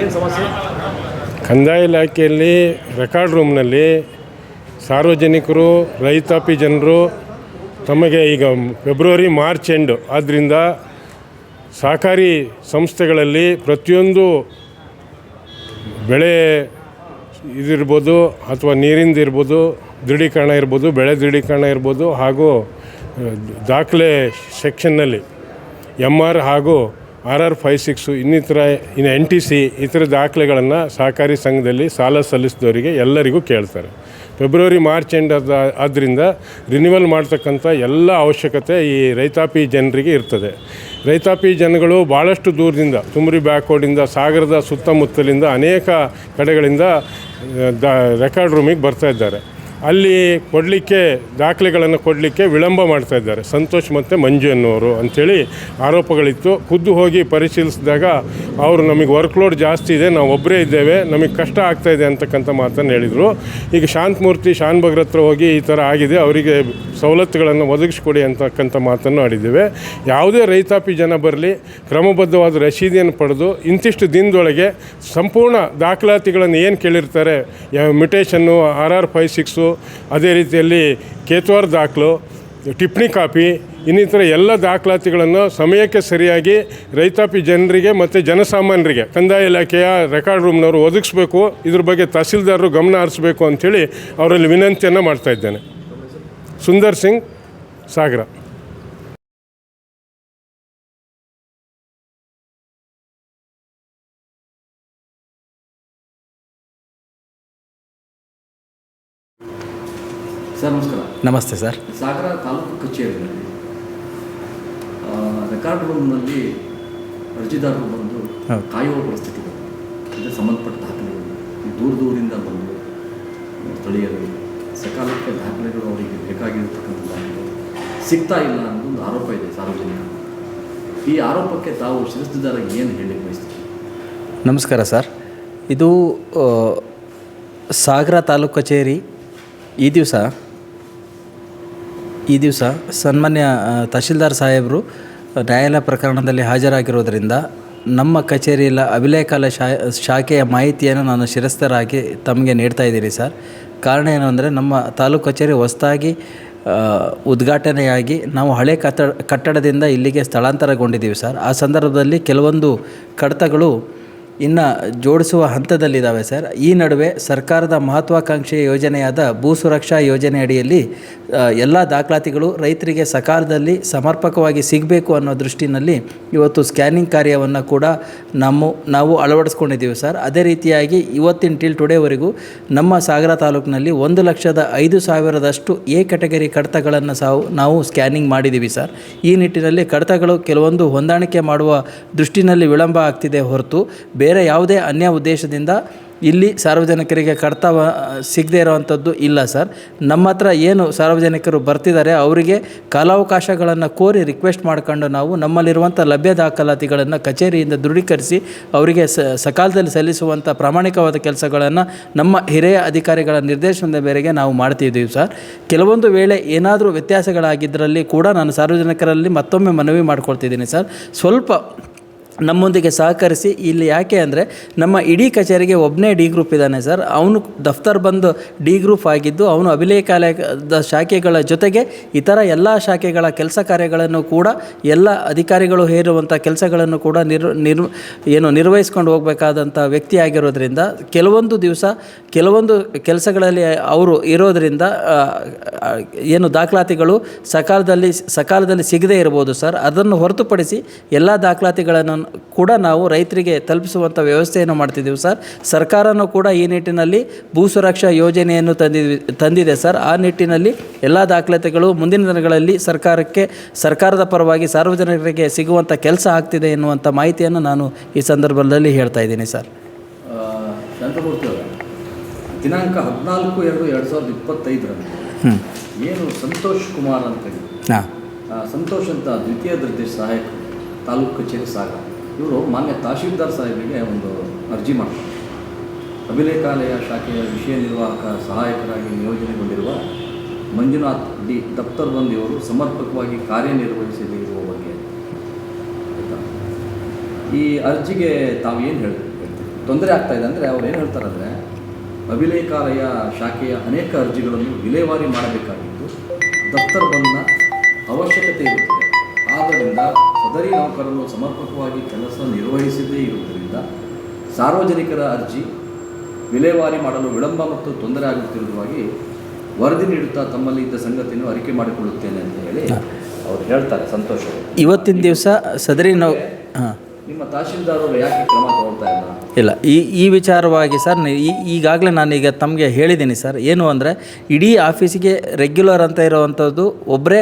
ಏನು ಸಮಸ್ಯೆ? ಕಂದಾಯ ಇಲಾಖೆಯಲ್ಲಿ ರೆಕಾರ್ಡ್ ರೂಮ್ನಲ್ಲಿ ಸಾರ್ವಜನಿಕರು, ರೈತಾಪಿ ಜನರು ತಮಗೆ ಈಗ ಫೆಬ್ರವರಿ ಮಾರ್ಚ್ ಎಂಡು ಆದ್ದರಿಂದ ಸಹಕಾರಿ ಸಂಸ್ಥೆಗಳಲ್ಲಿ ಪ್ರತಿಯೊಂದು ಬೆಳೆ ಇದಿರ್ಬೋದು ಅಥವಾ ನೀರಿಂದ ಇರ್ಬೋದು, ದೃಢೀಕರಣ ಇರ್ಬೋದು, ಬೆಳೆ ದೃಢೀಕರಣ ಇರ್ಬೋದು ಹಾಗೂ ದಾಖಲೆ ಸೆಕ್ಷನ್ನಲ್ಲಿ ಎಂ ಆರ್ ಹಾಗೂ ಆರ್ ಆರ್ ಫೈವ್ ಸಿಕ್ಸು ಇನ್ನಿತರ ಇನ್ನು ಎನ್ ಟಿ ಸಿ ಇತರ ದಾಖಲೆಗಳನ್ನು ಸಹಕಾರಿ ಸಂಘದಲ್ಲಿ ಸಾಲ ಸಲ್ಲಿಸಿದವರಿಗೆ ಎಲ್ಲರಿಗೂ ಕೇಳ್ತಾರೆ. ಫೆಬ್ರವರಿ, ಮಾರ್ಚ್ ಎಂಡ್ ಅದ ಆದ್ದರಿಂದ ರಿನ್ಯೂವಲ್ ಮಾಡ್ತಕ್ಕಂಥ ಎಲ್ಲ ಅವಶ್ಯಕತೆ ಈ ರೈತಾಪಿ ಜನರಿಗೆ ಇರ್ತದೆ. ರೈತಾಪಿ ಜನಗಳು ಭಾಳಷ್ಟು ದೂರದಿಂದ, ತುಮರಿ ಬ್ಯಾಕ್ವರ್ಡಿಂದ ಸಾಗರದ ಸುತ್ತಮುತ್ತಲಿಂದ ಅನೇಕ ಕಡೆಗಳಿಂದ ದ ರೆಕಾರ್ಡ್ ರೂಮಿಗೆ ಬರ್ತಾ ಇದ್ದಾರೆ. ಅಲ್ಲಿ ಕೊಡಲಿಕ್ಕೆ ದಾಖಲೆಗಳನ್ನು ಕೊಡಲಿಕ್ಕೆ ವಿಳಂಬ ಮಾಡ್ತಾ ಇದ್ದಾರೆ. ಸಂತೋಷ್ ಮತ್ತು ಮಂಜು ಎನ್ನುವರು ಅಂಥೇಳಿ ಆರೋಪಗಳಿತ್ತು. ಖುದ್ದು ಹೋಗಿ ಪರಿಶೀಲಿಸಿದಾಗ ಅವರು ನಮಗೆ ವರ್ಕ್ಲೋಡ್ ಜಾಸ್ತಿ ಇದೆ, ನಾವು ಒಬ್ಬರೇ ಇದ್ದೇವೆ, ನಮಗೆ ಕಷ್ಟ ಆಗ್ತಾ ಇದೆ ಅಂತಕ್ಕಂಥ ಮಾತನ್ನು ಹೇಳಿದರು. ಈಗ ಶಾಂತಮೂರ್ತಿ, ಶಾನ್ ಭಗರ್ ಹತ್ರ ಹೋಗಿ ಈ ಥರ ಆಗಿದೆ, ಅವರಿಗೆ ಸವಲತ್ತುಗಳನ್ನು ಒದಗಿಸ್ಕೊಡಿ ಅಂತಕ್ಕಂಥ ಮಾತನ್ನು ಆಡಿದ್ದೇವೆ. ಯಾವುದೇ ರೈತಾಪಿ ಜನ ಬರಲಿ, ಕ್ರಮಬದ್ಧವಾದ ರಶೀದಿಯನ್ನು ಪಡೆದು, ಇಂತಿಷ್ಟು ದಿನದೊಳಗೆ ಸಂಪೂರ್ಣ ದಾಖಲಾತಿಗಳನ್ನು ಏನು ಕೇಳಿರ್ತಾರೆ mutation R R five six ಅದೇ ರೀತಿಯಲ್ಲಿ ಕೇತ್ವಾರ್ ದಾಖಲು, ಟಿಪ್ಪಣಿ ಕಾಪಿ, ಇನ್ನಿತರ ಎಲ್ಲ ದಾಖಲಾತಿಗಳನ್ನು ಸಮಯಕ್ಕೆ ಸರಿಯಾಗಿ ರೈತಾಪಿ ಜನರಿಗೆ ಮತ್ತು ಜನಸಾಮಾನ್ಯರಿಗೆ, ಕಂದಾಯ ಇಲಾಖೆಯ ರೆಕಾರ್ಡ್ ರೂಮ್ನವರು ಒದಗಿಸ್ಬೇಕು, ಇದ್ರ ಬಗ್ಗೆ ತಹಸೀಲ್ದಾರರು ಗಮನ ಹರಿಸ್ಬೇಕು ಅಂಥೇಳಿ ಅವರಲ್ಲಿ ವಿನಂತಿಯನ್ನು ಮಾಡ್ತಾ ಇದ್ದೇನೆ. ಸುಂದರ್ ಸಿಂಗ್, ಸಾಗರ. ಸರ್ ನಮಸ್ಕಾರ. ನಮಸ್ತೆ ಸರ್. ಸಾಗರ ತಾಲೂಕು ಕಚೇರಿಯಲ್ಲಿ ರೆಕಾರ್ಡ್ ರೂಮ್ನಲ್ಲಿ ಅರ್ಜಿದಾರರು ಬಂದು ಹೌದು. ಕಾಯುವ ಪರಿಸ್ಥಿತಿ ಇದೆ. ಇದಕ್ಕೆ ಸಂಬಂಧಪಟ್ಟ ದಾಖಲೆಗಳು. ಈ ದೂರ ದೂರದಿಂದ ಬಂದು ಸ್ಥಳೀಯರು ಸಕಾಲಕ್ಕೆ ದಾಖಲೆಗಳು ಅವರಿಗೆ ಬೇಕಾಗಿರತಕ್ಕಂಥ ದಾಖಲೆಗಳು ಸಿಗ್ತಾ ಇಲ್ಲ ಅನ್ನೋ ಒಂದು ಆರೋಪ ಇದೆ ಸಾರ್ವಜನಿಕ. ಈ ಆರೋಪಕ್ಕೆ ತಾವು ಶಿರಸ್ತಿದಾರ ಏನು ಹೇಳಿ ಬಯಸ್ತೀವಿ ನಮಸ್ಕಾರ ಸರ್. ಇದು ಆ, ಸಾಗರ ತಾಲೂಕು ಕಚೇರಿ ಈ ದಿವಸ ಈ ದಿವಸ ಸನ್ಮಾನ್ಯ ತಹಶೀಲ್ದಾರ್ ಸಾಹೇಬರು ನ್ಯಾಯಾಲಯ ಪ್ರಕರಣದಲ್ಲಿ ಹಾಜರಾಗಿರೋದರಿಂದ ನಮ್ಮ ಕಚೇರಿಯ ಅಭಿಲೇಖಾಲ ಶಾ ಶಾಖೆಯ ಮಾಹಿತಿಯನ್ನು ನಾನು ಶಿರಸ್ತರಾಗಿ ತಮಗೆ ನೀಡ್ತಾ ಇದ್ದೀನಿ ಸರ್. ಕಾರಣ ಏನು ಅಂದರೆ ನಮ್ಮ ತಾಲೂಕು ಕಚೇರಿ ಹೊಸದಾಗಿ ಉದ್ಘಾಟನೆಯಾಗಿ ನಾವು ಹಳೆ ಕಟ್ಟಡ, ಕಟ್ಟಡದಿಂದ ಇಲ್ಲಿಗೆ ಸ್ಥಳಾಂತರಗೊಂಡಿದ್ದೀವಿ ಸರ್. ಆ ಸಂದರ್ಭದಲ್ಲಿ ಕೆಲವೊಂದು ಕಡತಗಳು ಇನ್ನು ಜೋಡಿಸುವ ಹಂತದಲ್ಲಿದ್ದಾವೆ ಸರ್. ಈ ನಡುವೆ ಸರ್ಕಾರದ ಮಹತ್ವಾಕಾಂಕ್ಷೆಯ ಯೋಜನೆಯಾದ ಭೂ ಸುರಕ್ಷಾ ಯೋಜನೆ ಅಡಿಯಲ್ಲಿ ಎಲ್ಲ ದಾಖಲಾತಿಗಳು ರೈತರಿಗೆ ಸಕಾಲದಲ್ಲಿ ಸಮರ್ಪಕವಾಗಿ ಸಿಗಬೇಕು ಅನ್ನೋ ದೃಷ್ಟಿನಲ್ಲಿ ಇವತ್ತು ಸ್ಕ್ಯಾನಿಂಗ್ ಕಾರ್ಯವನ್ನು ಕೂಡ ನಮ್ಮ, ನಾವು ಅಳವಡಿಸ್ಕೊಂಡಿದ್ದೀವಿ ಸರ್. ಅದೇ ರೀತಿಯಾಗಿ ಇವತ್ತಿನ ಟಿಲ್ ಟುಡೇವರೆಗೂ ನಮ್ಮ ಸಾಗರ ತಾಲೂಕಿನಲ್ಲಿ ಒಂದು ಲಕ್ಷದ ಐದು ಸಾವಿರದಷ್ಟು ಎ ಕೆಟಗರಿ ಕಡತಗಳನ್ನು ಸಾವು ನಾವು ಸ್ಕ್ಯಾನಿಂಗ್ ಮಾಡಿದ್ದೀವಿ ಸರ್. ಈ ನಿಟ್ಟಿನಲ್ಲಿ ಕಡತಗಳು ಕೆಲವೊಂದು ಹೊಂದಾಣಿಕೆ ಮಾಡುವ ದೃಷ್ಟಿನಲ್ಲಿ ವಿಳಂಬ ಆಗ್ತಿದೆ ಹೊರತು ಬೇರೆ ಯಾವುದೇ ಅನ್ಯ ಉದ್ದೇಶದಿಂದ ಇಲ್ಲಿ ಸಾರ್ವಜನಿಕರಿಗೆ ಕಡ್ತವ ಸಿಗದೇ ಇರೋವಂಥದ್ದು ಇಲ್ಲ ಸರ್. ನಮ್ಮ ಹತ್ರ ಏನು ಸಾರ್ವಜನಿಕರು ಬರ್ತಿದ್ದಾರೆ, ಅವರಿಗೆ ಕಾಲಾವಕಾಶಗಳನ್ನು ಕೋರಿ ರಿಕ್ವೆಸ್ಟ್ ಮಾಡ್ಕೊಂಡು ನಾವು ನಮ್ಮಲ್ಲಿರುವಂಥ ಲಭ್ಯ ದಾಖಲಾತಿಗಳನ್ನು ಕಚೇರಿಯಿಂದ ದೃಢೀಕರಿಸಿ ಅವರಿಗೆ ಸಕಾಲದಲ್ಲಿ ಸಲ್ಲಿಸುವಂಥ ಪ್ರಾಮಾಣಿಕವಾದ ಕೆಲಸಗಳನ್ನು ನಮ್ಮ ಹಿರಿಯ ಅಧಿಕಾರಿಗಳ ನಿರ್ದೇಶನದ ಮೇರೆಗೆ ನಾವು ಮಾಡ್ತಿದ್ದೀವಿ ಸರ್. ಕೆಲವೊಂದು ವೇಳೆ ಏನಾದರೂ ವ್ಯತ್ಯಾಸಗಳಾಗಿದ್ದರಲ್ಲಿ ಕೂಡ ನಾನು ಸಾರ್ವಜನಿಕರಲ್ಲಿ ಮತ್ತೊಮ್ಮೆ ಮನವಿ ಮಾಡ್ಕೊಳ್ತಿದ್ದೀನಿ ಸರ್. ಸ್ವಲ್ಪ ನಮ್ಮೊಂದಿಗೆ ಸಹಕರಿಸಿ, ಇಲ್ಲಿ ಯಾಕೆ ಅಂದರೆ ನಮ್ಮ ಇಡೀ ಕಚೇರಿಗೆ ಒಬ್ಬನೇ ಡಿ ಗ್ರೂಪ್ ಇದ್ದಾನೆ ಸರ್. ಅವನು ದಫ್ತರ್ ಬಂದು ಡಿ ಗ್ರೂಪ್ ಆಗಿದ್ದು, ಅವನು ಅಭಿಲೇಖಾಲಯದ ಶಾಖೆಗಳ ಜೊತೆಗೆ ಇತರ ಎಲ್ಲ ಶಾಖೆಗಳ ಕೆಲಸ ಕಾರ್ಯಗಳನ್ನು ಕೂಡ ಎಲ್ಲ ಅಧಿಕಾರಿಗಳು ಹೇರುವಂಥ ಕೆಲಸಗಳನ್ನು ಕೂಡ ನಿರ್ ನಿರ್ ಏನು ನಿರ್ವಹಿಸ್ಕೊಂಡು ಹೋಗಬೇಕಾದಂಥ ವ್ಯಕ್ತಿ ಆಗಿರೋದ್ರಿಂದ, ಕೆಲವೊಂದು ದಿವಸ ಕೆಲವೊಂದು ಕೆಲಸಗಳಲ್ಲಿ ಅವರು ಇರೋದರಿಂದ ಏನು ದಾಖಲಾತಿಗಳು ಸಕಾಲದಲ್ಲಿ ಸಕಾಲದಲ್ಲಿ ಸಿಗದೇ ಇರ್ಬೋದು ಸರ್. ಅದನ್ನು ಹೊರತುಪಡಿಸಿ ಎಲ್ಲ ದಾಖಲಾತಿಗಳನ್ನು ಕೂಡ ನಾವು ರೈತರಿಗೆ ತಲುಪಿಸುವಂಥ ವ್ಯವಸ್ಥೆಯನ್ನು ಮಾಡ್ತಿದ್ದೀವಿ ಸರ್. ಸರ್ಕಾರನೂ ಕೂಡ ಈ ನಿಟ್ಟಿನಲ್ಲಿ ಭೂ ಸುರಕ್ಷಾ ಯೋಜನೆಯನ್ನು ತಂದಿದ್ವಿ ತಂದಿದೆ ಸರ್. ಆ ನಿಟ್ಟಿನಲ್ಲಿ ಎಲ್ಲ ದಾಖಲಾತಿಗಳು ಮುಂದಿನ ದಿನಗಳಲ್ಲಿ ಸರ್ಕಾರಕ್ಕೆ ಸರ್ಕಾರದ ಪರವಾಗಿ ಸಾರ್ವಜನಿಕರಿಗೆ ಸಿಗುವಂಥ ಕೆಲಸ ಆಗ್ತಿದೆ ಎನ್ನುವಂಥ ಮಾಹಿತಿಯನ್ನು ನಾನು ಈ ಸಂದರ್ಭದಲ್ಲಿ ಹೇಳ್ತಾ ಇದ್ದೀನಿ ಸರ್. ದಿನಾಂಕ ಹದಿನಾಲ್ಕು ಎರಡು ಎರಡು ಸಾವಿರದ ಇಪ್ಪತ್ತೈದರಂದು ಏನು ಸಂತೋಷ್ ಕುಮಾರ್ ಅಂತ ಸಂತೋಷ್ ಅಂತ ದ್ವಿತೀಯ ದರ್ಜೆ ಸಹಾಯಕ ತಾಲೂಕು ಕಚೇರಿ ಸಾಗರ. ಇವರು ಮಾನ್ಯ ತಹಶೀಲ್ದಾರ್ ಸಾಹೇಬಿಗೆ ಒಂದು ಅರ್ಜಿ ಮಾಡ್ತಾರೆ. ಅಭಿಲೇಖಾಲಯ ಶಾಖೆಯ ವಿಷಯ ನಿರ್ವಾಹಕ ಸಹಾಯಕರಾಗಿ ನಿಯೋಜನೆಗೊಂಡಿರುವ ಮಂಜುನಾಥ್ ಡಿ ದಫ್ತರ್ ಬಂದಿಯವರು ಇವರು ಸಮರ್ಪಕವಾಗಿ ಕಾರ್ಯನಿರ್ವಹಿಸದಿರುವ ಬಗ್ಗೆ? ಈ ಅರ್ಜಿಗೆ ತಾವು ಏನು ಹೇಳ್ತೀರಿ? ತೊಂದರೆ ಆಗ್ತಾ ಇದೆ ಅಂದರೆ ಅವ್ರು ಏನು ಹೇಳ್ತಾರಂದರೆ, ಅಭಿಲೇಖಾಲಯ ಶಾಖೆಯ ಅನೇಕ ಅರ್ಜಿಗಳನ್ನು ವಿಲೇವಾರಿ ಮಾಡಬೇಕಾಗಿದ್ದು ದಫ್ತರ್ ಸದರಿ ನೌಕರರು ಸಮರ್ಪಕವಾಗಿ ಕೆಲಸ ನಿರ್ವಹಿಸದೇ ಇರುವುದರಿಂದ ಸಾರ್ವಜನಿಕರ ಅರ್ಜಿ ವಿಲೇವಾರಿ ಮಾಡಲು ವಿಳಂಬ ಮತ್ತು ತೊಂದರೆ ಆಗುತ್ತಿರುವುದಾಗಿ ವರದಿ ನೀಡುತ್ತಾ ತಮ್ಮಲ್ಲಿ ಇದ್ದ ಸಂಗತಿಯನ್ನು ಅರಿಕೆ ಮಾಡಿಕೊಳ್ಳುತ್ತೇನೆ ಅಂತ ಹೇಳಿ ಅವರು ಹೇಳ್ತಾರೆ ಸಂತೋಷ ಇವತ್ತಿನ ದಿವಸ ಸದರಿ ನಾವು ಹಾಂ ಇಲ್ಲ? ಈ ಈ ವಿಚಾರವಾಗಿ ಸರ್ ಈಗಾಗಲೇ ನಾನೀಗ ತಮಗೆ ಹೇಳಿದ್ದೀನಿ ಸರ್, ಏನು ಅಂದರೆ ಇಡೀ ಆಫೀಸಿಗೆ ರೆಗ್ಯುಲರ್ ಅಂತ ಇರುವಂಥದ್ದು ಒಬ್ಬರೇ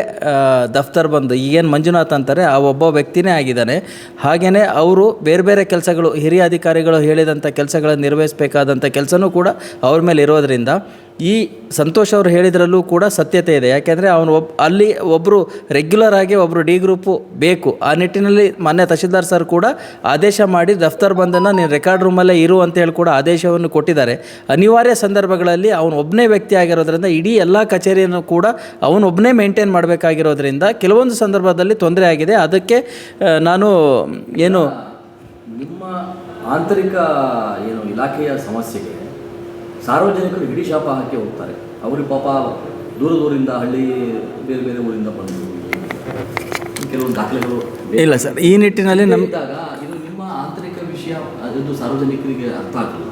ದಫ್ತರ್ ಬಂದು ಈಗೇನು ಮಂಜುನಾಥ್ ಅಂತಾರೆ, ಆ ಒಬ್ಬ ವ್ಯಕ್ತಿನೇ ಆಗಿದ್ದಾನೆ. ಹಾಗೆಯೇ ಅವರು ಬೇರೆ ಬೇರೆ ಕೆಲಸಗಳು, ಹಿರಿಯ ಅಧಿಕಾರಿಗಳು ಹೇಳಿದಂಥ ಕೆಲಸಗಳನ್ನು ನಿರ್ವಹಿಸಬೇಕಾದಂಥ ಕೆಲಸನೂ ಕೂಡ ಅವ್ರ ಮೇಲೆ ಇರೋದರಿಂದ ಈ ಸಂತೋಷ್ ಅವರು ಹೇಳಿದ್ರಲ್ಲೂ ಕೂಡ ಸತ್ಯತೆ ಇದೆ. ಯಾಕೆಂದರೆ ಅವನು ಒಬ್, ಅಲ್ಲಿ ಒಬ್ಬರು ರೆಗ್ಯುಲರ್ ಆಗಿ ಒಬ್ಬರು ಡಿ ಗ್ರೂಪು ಬೇಕು. ಆ ನಿಟ್ಟಿನಲ್ಲಿ ಮಾನ್ಯ ತಹಶೀಲ್ದಾರ್ ಸರ್ ಕೂಡ ಆದೇಶ ಮಾಡಿ ದಫ್ತರ್ ಬಂದನ್ನು ನೀನು ರೆಕಾರ್ಡ್ ರೂಮಲ್ಲೇ ಇರು ಅಂತೇಳಿ ಕೂಡ ಆದೇಶವನ್ನು ಕೊಟ್ಟಿದ್ದಾರೆ. ಅನಿವಾರ್ಯ ಸಂದರ್ಭಗಳಲ್ಲಿ ಅವನು ಒಬ್ಬನೇ ವ್ಯಕ್ತಿ ಆಗಿರೋದ್ರಿಂದ ಇಡೀ ಎಲ್ಲ ಕಚೇರಿಯನ್ನು ಕೂಡ ಅವನು ಒಬ್ಬನೇ ಮೇಂಟೈನ್ ಮಾಡಬೇಕಾಗಿರೋದ್ರಿಂದ ಕೆಲವೊಂದು ಸಂದರ್ಭದಲ್ಲಿ ತೊಂದರೆ ಆಗಿದೆ. ಅದಕ್ಕೆ ನಾನು, ಏನು, ನಿಮ್ಮ ಆಂತರಿಕ, ಏನು, ಇಲಾಖೆಯ ಸಮಸ್ಯೆಗೆ ಸಾರ್ವಜನಿಕರು ಹಿಡಿ ಶಾಪ ಹಾಕಿ ಹೋಗ್ತಾರೆ. ಅವ್ರಿಗೆ ಪಾಪ ದೂರ ದೂರಿಂದ ಹಳ್ಳಿ ಬೇರೆ ಬೇರೆ ಊರಿಂದ ಬಂದು ಕೆಲವೊಂದು ದಾಖಲೆಗಳು ಇಲ್ಲ ಸರ್ ಈ ನಿಟ್ಟಿನಲ್ಲಿ ನಮ್ಮ ಇದ್ದಾಗ ಇದು ನಿಮ್ಮ ಆಂತರಿಕ ವಿಷಯ ಅದು ಸಾರ್ವಜನಿಕರಿಗೆ ಅರ್ಥ ಆಗಲ್ಲ.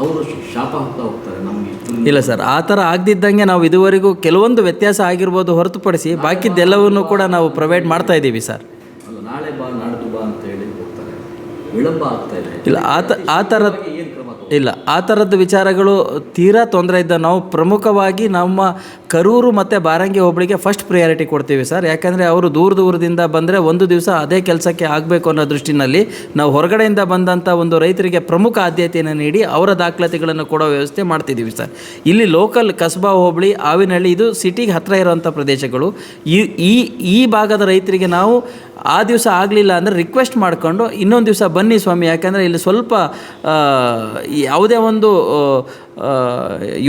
ಅವರು ಶಾಪ ಹಾಕ್ತಾ ಹೋಗ್ತಾರೆ ನಮಗೆ ಇಲ್ಲ ಸರ್ ಆ ಥರ ಆಗದಿದ್ದಂಗೆ ನಾವು ಇದುವರೆಗೂ ಕೆಲವೊಂದು ವ್ಯತ್ಯಾಸ ಆಗಿರ್ಬೋದು ಹೊರತುಪಡಿಸಿ ಬಾಕಿದ್ದೆಲ್ಲವನ್ನು ಕೂಡ ನಾವು ಪ್ರೊವೈಡ್ ಮಾಡ್ತಾ ಇದ್ದೀವಿ ಸರ್. ಅಲ್ಲ ನಾಳೆ ಬಾ ನಾಡ್ದು ಬಾ ಅಂತ ಹೇಳಿ ಹೋಗ್ತಾರೆ. ವಿಳಂಬ ಆಗ್ತಾ ಇದೆ. ಇಲ್ಲ ಆ ತ ಆ ಥರದ ಏನು ಕ್ರಮ ತಗೋ- ಇಲ್ಲ. ಆ ಥರದ ವಿಚಾರಗಳು ತೀರಾ ತೊಂದರೆ ಇದ್ದ ನಾವು ಪ್ರಮುಖವಾಗಿ ನಮ್ಮ ಕರೂರು ಮತ್ತು ಬಾರಂಗಿ ಹೋಬಳಿಗೆ ಫಸ್ಟ್ ಪ್ರಿಯಾರಿಟಿ ಕೊಡ್ತೀವಿ ಸರ್. ಯಾಕಂದರೆ ಅವರು ದೂರ ದೂರದಿಂದ ಬಂದರೆ ಒಂದು ದಿವಸ ಅದೇ ಕೆಲಸಕ್ಕೆ ಆಗಬೇಕು ಅನ್ನೋ ದೃಷ್ಟಿನಲ್ಲಿ ನಾವು ಹೊರಗಡೆಯಿಂದ ಬಂದಂಥ ಒಂದು ರೈತರಿಗೆ ಪ್ರಮುಖ ಆದ್ಯತೆಯನ್ನು ನೀಡಿ ಅವರ ದಾಖಲಾತಿಗಳನ್ನು ಕೊಡೋ ವ್ಯವಸ್ಥೆ ಮಾಡ್ತಿದ್ದೀವಿ ಸರ್. ಇಲ್ಲಿ ಲೋಕಲ್ ಕಸಬಾ ಹೋಬಳಿ, ಆವಿನಹಳ್ಳಿ, ಇದು ಸಿಟಿಗೆ ಹತ್ತಿರ ಇರೋವಂಥ ಪ್ರದೇಶಗಳು. ಈ ಈ ಈ ಭಾಗದ ರೈತರಿಗೆ ನಾವು ಆ ದಿವಸ ಆಗಲಿಲ್ಲ ಅಂದರೆ ರಿಕ್ವೆಸ್ಟ್ ಮಾಡಿಕೊಂಡು ಇನ್ನೊಂದು ದಿವಸ ಬನ್ನಿ ಸ್ವಾಮಿ, ಯಾಕೆಂದರೆ ಇಲ್ಲಿ ಸ್ವಲ್ಪ ಯಾವುದೇ ಒಂದು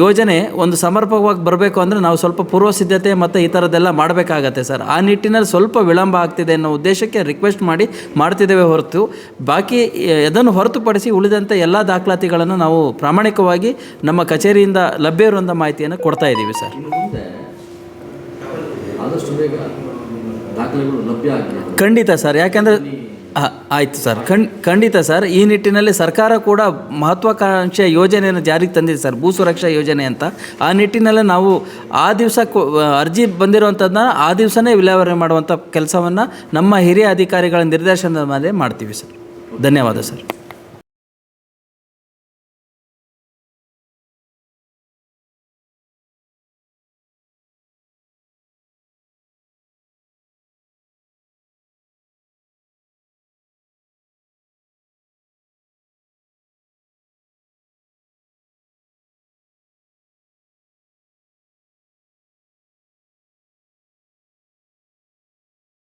ಯೋಜನೆ ಒಂದು ಸಮರ್ಪಕವಾಗಿ ಬರಬೇಕು ಅಂದರೆ ನಾವು ಸ್ವಲ್ಪ ಪೂರ್ವ ಸಿದ್ಧತೆ ಮತ್ತು ಈ ಥರದ್ದೆಲ್ಲ ಮಾಡಬೇಕಾಗತ್ತೆ ಸರ್. ಆ ನಿಟ್ಟಿನಲ್ಲಿ ಸ್ವಲ್ಪ ವಿಳಂಬ ಆಗ್ತಿದೆ ಅನ್ನೋ ಉದ್ದೇಶಕ್ಕೆ ರಿಕ್ವೆಸ್ಟ್ ಮಾಡಿ ಮಾಡ್ತಿದ್ದೇವೆ ಹೊರತು. ಬಾಕಿ ಅದನ್ನು ಹೊರತುಪಡಿಸಿ ಉಳಿದಂಥ ಎಲ್ಲ ದಾಖಲಾತಿಗಳನ್ನು ನಾವು ಪ್ರಾಮಾಣಿಕವಾಗಿ ನಮ್ಮ ಕಚೇರಿಯಿಂದ ಲಭ್ಯ ಇರುವಂಥ ಮಾಹಿತಿಯನ್ನು ಕೊಡ್ತಾ ಇದ್ದೀವಿ ಸರ್. ದಾಖಲೆಗಳು ಲಭ್ಯ ಖಂಡಿತ ಸರ್ ಯಾಕೆಂದರೆ ಆಯಿತು ಸರ್. ಖಂಡ್ ಖಂಡಿತ ಸರ್ ಈ ನಿಟ್ಟಿನಲ್ಲಿ ಸರ್ಕಾರ ಕೂಡ ಮಹತ್ವಾಕಾಂಕ್ಷೆಯ ಯೋಜನೆಯನ್ನು ಜಾರಿಗೆ ತಂದಿದೆ ಸರ್ ಭೂ ಸುರಕ್ಷಾ ಯೋಜನೆ ಅಂತ. ಆ ನಿಟ್ಟಿನಲ್ಲಿ ನಾವು ಆ ದಿವಸ ಅರ್ಜಿ ಬಂದಿರುವಂಥದ್ದನ್ನ ಆ ದಿವಸನೇ ವಿಲೇವಾರಿ ಮಾಡುವಂಥ ಕೆಲಸವನ್ನು ನಮ್ಮ ಹಿರಿಯ ಅಧಿಕಾರಿಗಳ ನಿರ್ದೇಶನದ ಮೇಲೆ ಮಾಡ್ತೀವಿ ಸರ್. ಧನ್ಯವಾದ ಸರ್.